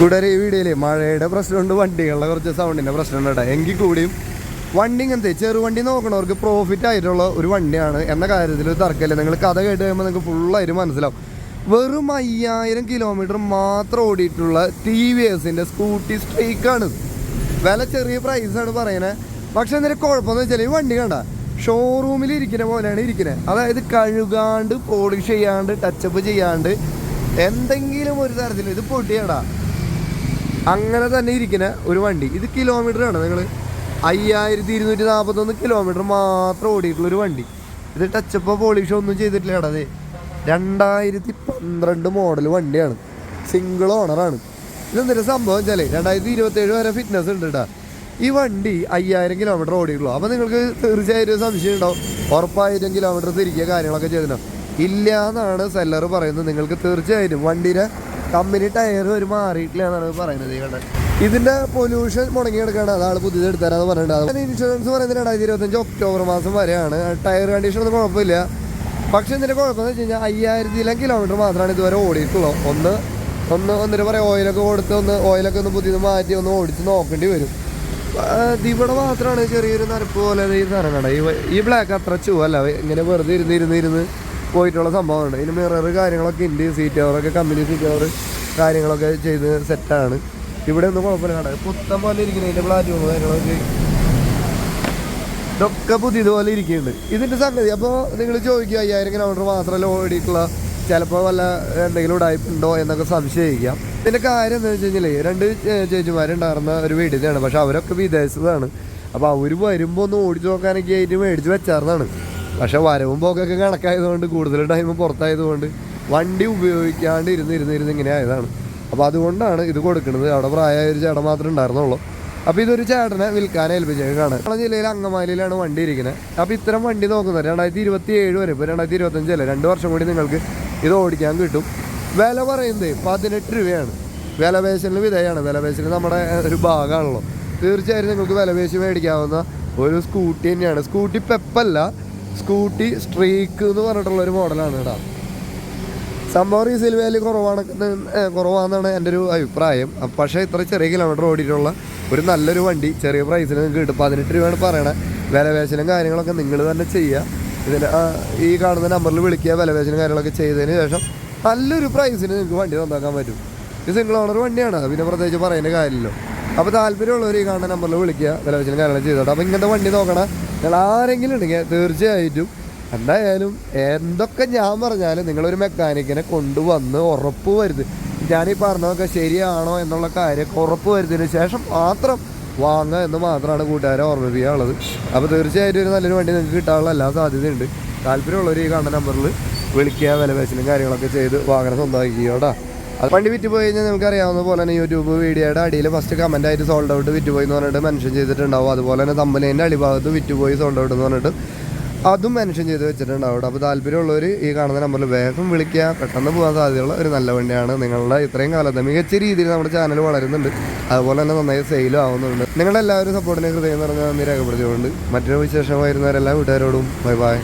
കൂടെ ഈ വീഡിയോയിൽ മഴയുടെ പ്രശ്നമുണ്ട് വണ്ടികളുടെ കുറച്ച് സൗണ്ടിന്റെ പ്രശ്നമുണ്ട് കേട്ടോ എങ്കിൽ കൂടിയും വണ്ടി ഇങ്ങനത്തെ ചെറുവണ്ടി നോക്കണവർക്ക് പ്രോഫിറ്റ് ആയിട്ടുള്ള ഒരു വണ്ടിയാണ് എന്ന കാര്യത്തിൽ ഒരു തർക്കമില്ല. നിങ്ങൾ കഥ കേട്ട് കഴിയുമ്പോൾ നിങ്ങൾക്ക് ഫുള്ളായിട്ട് മനസ്സിലാവും. വെറും അയ്യായിരം കിലോമീറ്റർ മാത്രം ഓടിയിട്ടുള്ള ടി വി എസിന്റെ സ്കൂട്ടി സ്ട്രീക്കാണ് വില ചെറിയ പ്രൈസാണ് പറയുന്നത് പക്ഷെ എന്തെങ്കിലും കുഴപ്പമെന്ന് വെച്ചാൽ ഈ വണ്ടി കണ്ട ഷോറൂമിൽ ഇരിക്കുന്ന പോലെയാണ് ഇരിക്കുന്നത് അതായത് കഴുകാണ്ട് പോളിഷ് ചെയ്യാണ്ട് ടച്ചപ്പ് ചെയ്യാണ്ട് എന്തെങ്കിലും ഒരു തരത്തിൽ ഇത് പൊട്ടിയടാ. അങ്ങനെ തന്നെ ഇരിക്കുന്ന ഒരു വണ്ടി. ഇത് കിലോമീറ്റർ ആണ് നിങ്ങൾ അയ്യായിരത്തി ഇരുന്നൂറ്റി നാൽപ്പത്തൊന്ന് കിലോമീറ്റർ മാത്രം ഓടിയിട്ടുള്ള ഒരു വണ്ടി. ഇത് ടച്ചപ്പോ പോളിഷോ ഒന്നും ചെയ്തിട്ടില്ല അതെ. രണ്ടായിരത്തി പന്ത്രണ്ട് മോഡൽ വണ്ടിയാണ്. സിംഗിൾ ഓണറാണ് ഇതെന്തൊരു സംഭവം വെച്ചാലേ രണ്ടായിരത്തി ഇരുപത്തേഴ് വരെ ഫിറ്റ്നസ് ഉണ്ട് കേട്ടോ. ഈ വണ്ടി അയ്യായിരം കിലോമീറ്റർ ഓടിയിട്ടുള്ളൂ. അപ്പോൾ നിങ്ങൾക്ക് തീർച്ചയായിട്ടും സംശയം ഉണ്ടാവും. ഉറപ്പായിരം കിലോമീറ്റർ തിരിക്കുക കാര്യങ്ങളൊക്കെ ചെയ്തിട്ടുണ്ടാവും. ഇല്ല എന്നാണ് സെല്ലർ പറയുന്നത്. നിങ്ങൾക്ക് തീർച്ചയായിട്ടും വണ്ടിയുടെ കമ്പനി ടയർ ഒരു മാറിയിട്ടില്ല എന്നാണ് പറയുന്നത് ഇവിടെ ഇതിന്റെ പൊല്യൂഷൻ മുടങ്ങി മുടങ്ങിയെടുക്കാണ്. അതാണ് പുതിയത് എടുത്തരാന്ന് പറഞ്ഞിട്ടുണ്ട് അതിന് ഇൻഷുറൻസ് പറയുന്നത് രണ്ടായിരത്തി ഇരുപത്തഞ്ച് ഒക്ടോബർ മാസം വരെയാണ്. ടയർ കണ്ടീഷൻ ഒന്നും കുഴപ്പമില്ല. പക്ഷെ ഇതിന്റെ കുഴപ്പമെന്ന് വെച്ച് കഴിഞ്ഞാൽ അയ്യായിരത്തിലും കിലോമീറ്റർ മാത്രമാണ് ഇതുവരെ ഓടിയിട്ടുള്ളൂ ഒന്ന് ഒന്ന് ഒന്നിട്ട് പറയാം ഓയിലൊക്കെ കൊടുത്ത് ഒന്ന് ഓയിലൊക്കെ ഒന്ന് പുതിയത് മാറ്റി ഒന്ന് ഓടിച്ച് നോക്കേണ്ടി വരും. ഇവിടെ മാത്രമാണ് ചെറിയൊരു നരപ്പ് പോലെ ഈ സാധനം കണ്ട ഈ ബ്ലാക്ക് അത്ര ചുവല്ല ഇങ്ങനെ വെറുതെ ഇരുന്ന് ഇരുന്ന് ഇരുന്ന് പോയിട്ടുള്ള സംഭവമാണ് ഇതിന് മിറർ കാര്യങ്ങളൊക്കെ ഉണ്ട്. സീറ്റ് കവറൊക്കെ കമ്പനി സീറ്റ് കവർ കാര്യങ്ങളൊക്കെ ചെയ്ത് സെറ്റാണ് ഇവിടെ ഒന്നും കുഴപ്പമില്ല കട പുത്തൻ പോലെ ഇരിക്കുന്നതിന്റെ പ്ലാറ്റ്ഫോം കാര്യങ്ങളൊക്കെ. ഇതൊക്കെ പുതിയതുപോലെ ഇരിക്കുന്നുണ്ട്. ഇതിന്റെ സംഗതി അപ്പോൾ നിങ്ങൾ ചോദിക്കുക അയ്യായിരം കിലോമീറ്റർ മാത്രമല്ല ഓടിയിട്ടുള്ള. ചിലപ്പോൾ വല്ല എന്തെങ്കിലും ഉടായ്പുണ്ടോ എന്നൊക്കെ സംശയിക്കാം. ഇതിന്റെ കാര്യം എന്താ വെച്ച് കഴിഞ്ഞാൽ രണ്ട് ചേച്ചിമാരുണ്ടായിരുന്ന ഒരു വീട്ടിലാണ് പക്ഷെ അവരൊക്കെ വിദേശത്താണ്. അപ്പോൾ അവർ വരുമ്പോൾ ഒന്ന് ഓടിച്ചു നോക്കാനൊക്കെ ആയിട്ട് മേടിച്ച് വെച്ചാർന്നാണ്. പക്ഷെ വരവും പോക്കൊക്കെ കണക്കായതുകൊണ്ട് കൂടുതൽ ടൈം പുറത്തായതുകൊണ്ട് വണ്ടി ഉപയോഗിക്കാണ്ട് ഇരുന്ന് ഇരുന്ന് ഇരുന്ന് ഇങ്ങനെ ആയതാണ്. അപ്പോൾ അതുകൊണ്ടാണ് ഇത് കൊടുക്കുന്നത്. അവിടെ പ്രായമായ ഒരു ചേട്ടൻ മാത്രമേ ഉണ്ടായിരുന്നുള്ളൂ. അപ്പോൾ ഇതൊരു ചേട്ടനെ വിൽക്കാൻ ഏൽപ്പിച്ചേക്കാണ് നമ്മളെ ജില്ലയിൽ അങ്കമാലിയിലാണ് വണ്ടി ഇരിക്കുന്നത്. അപ്പോൾ ഇത്തരം വണ്ടി നോക്കുന്നത് രണ്ടായിരത്തി ഇരുപത്തി ഏഴ് വരെ ഇപ്പോൾ രണ്ടായിരത്തി ഇരുപത്തഞ്ചല്ലേ രണ്ട് വർഷം കൂടി നിങ്ങൾക്ക് ഇത് ഓടിക്കാൻ കിട്ടും. വില പറയുന്നത് പതിനെട്ട് രൂപയാണ്. വിലപേശലിന് വിധേയമാണ് വിലപേശൽ നമ്മുടെ ഒരു ഭാഗമാണല്ലോ. തീർച്ചയായും നിങ്ങൾക്ക് വിലപേശി മേടിക്കാവുന്ന ഒരു സ്കൂട്ടി തന്നെയാണ്. സ്കൂട്ടി പെപ്പല്ല സ്കൂട്ടി സ്ട്രീക്ക് എന്ന് പറഞ്ഞിട്ടുള്ള ഒരു മോഡലാണ് കേട്ടോ. സംഭവം റീസെയിൽ വാല്യൂ കുറവാണ് കുറവാണെന്നാണ് എന്റെ ഒരു അഭിപ്രായം. പക്ഷേ ഇത്ര ചെറിയ കിലോമീറ്റർ ഓടിയിട്ടുള്ള ഒരു നല്ലൊരു വണ്ടി ചെറിയ പ്രൈസിന് നിങ്ങൾക്ക് കിട്ടും. പതിനെട്ട് രൂപയാണ് പറയണത് വിലവേശനം കാര്യങ്ങളൊക്കെ നിങ്ങൾ തന്നെ ചെയ്യുക. ഇതിന് ഈ കാണുന്ന നമ്പറിൽ വിളിക്കുക വിലവേശനം കാര്യങ്ങളൊക്കെ ചെയ്തതിന് ശേഷം നല്ലൊരു പ്രൈസിന് നിങ്ങൾക്ക് വണ്ടി നന്നാക്കാൻ പറ്റും. ഇത് സിംഗിൾ ഓണർ വണ്ടിയാണ്. പിന്നെ പ്രത്യേകിച്ച് പറയേണ്ട കാര്യമില്ലല്ലോ. അപ്പോൾ താല്പര്യമുള്ളവർ ഈ കാണുന്ന നമ്പറിൽ വിളിക്കുക. വിലവേശലും കാര്യങ്ങൾ ചെയ്തോട്ടെ. അപ്പോൾ ഇങ്ങനത്തെ വണ്ടി നോക്കണം. നിങ്ങൾ ആരെങ്കിലും ഉണ്ടെങ്കിൽ തീർച്ചയായിട്ടും എന്തായാലും എന്തൊക്കെ ഞാൻ പറഞ്ഞാലും നിങ്ങളൊരു മെക്കാനിക്കിനെ കൊണ്ടുവന്ന് ഉറപ്പ് വരുത്. ഞാനീ പറഞ്ഞതൊക്കെ ശരിയാണോ എന്നുള്ള കാര്യമൊക്കെ ഉറപ്പ് വരുത്തിന് ശേഷം മാത്രം വാങ്ങുക എന്ന് മാത്രമാണ് കൂട്ടുകാരെ ഓർമ്മിപ്പിക്കാനുള്ളത്. അപ്പോൾ തീർച്ചയായിട്ടും ഒരു നല്ലൊരു വണ്ടി നിങ്ങൾക്ക് കിട്ടാനുള്ള എല്ലാ സാധ്യതയുണ്ട്. താല്പര്യമുള്ളവർ ഈ കാണുന്ന നമ്പറിൽ വിളിക്കുക വില പേശലും കാര്യങ്ങളൊക്കെ ചെയ്ത് വാങ്ങണം സ്വന്തമാക്കിയോ കേട്ടോ. അത് വണ്ടി വിറ്റ് പോയി കഴിഞ്ഞാൽ നമുക്ക് അറിയാവുന്ന പോലെ തന്നെ യൂട്യൂബ് വീഡിയോയുടെ അടിയിൽ ഫസ്റ്റ് കമന്റ് ആയിട്ട് സോൾഡ് ഔട്ട് വിറ്റ് പോയി എന്ന് പറഞ്ഞിട്ട് മെൻഷൻ ചെയ്തിട്ടുണ്ടാവും. അതുപോലെ തന്നെ തമ്പലേന്റെ അടിഭാഗത്ത് വിറ്റ് പോയി സോൾഡ് ഔട്ട് എന്ന് പറഞ്ഞിട്ട് അതും മെൻഷൻ ചെയ്ത് വെച്ചിട്ടുണ്ടാവും അപ്പോൾ താല്പര്യമുള്ളവർ ഈ കാണുന്ന നമ്പറിൽ വേഗം വിളിക്കുക. പെട്ടെന്ന് പോകാൻ സാധ്യതയുള്ള ഒരു നല്ല വണ്ടിയാണ്. നിങ്ങളുടെ ഇത്രയും കാലത്ത് മികച്ച രീതിയിൽ നമ്മുടെ ചാനൽ വളരുന്നുണ്ട്. അതുപോലെ തന്നെ നന്നായി സെയിലും ആവുന്നുണ്ട്. നിങ്ങളുടെ എല്ലാവരും സപ്പോർട്ടിനെ ഹൃദയം നിറഞ്ഞ നന്ദി രേഖപ്പെടുത്തിയുകൊണ്ട് മറ്റൊരു വിശേഷം വരുന്നവരെല്ലാം വീട്ടുകാരോടും ബൈ ബൈ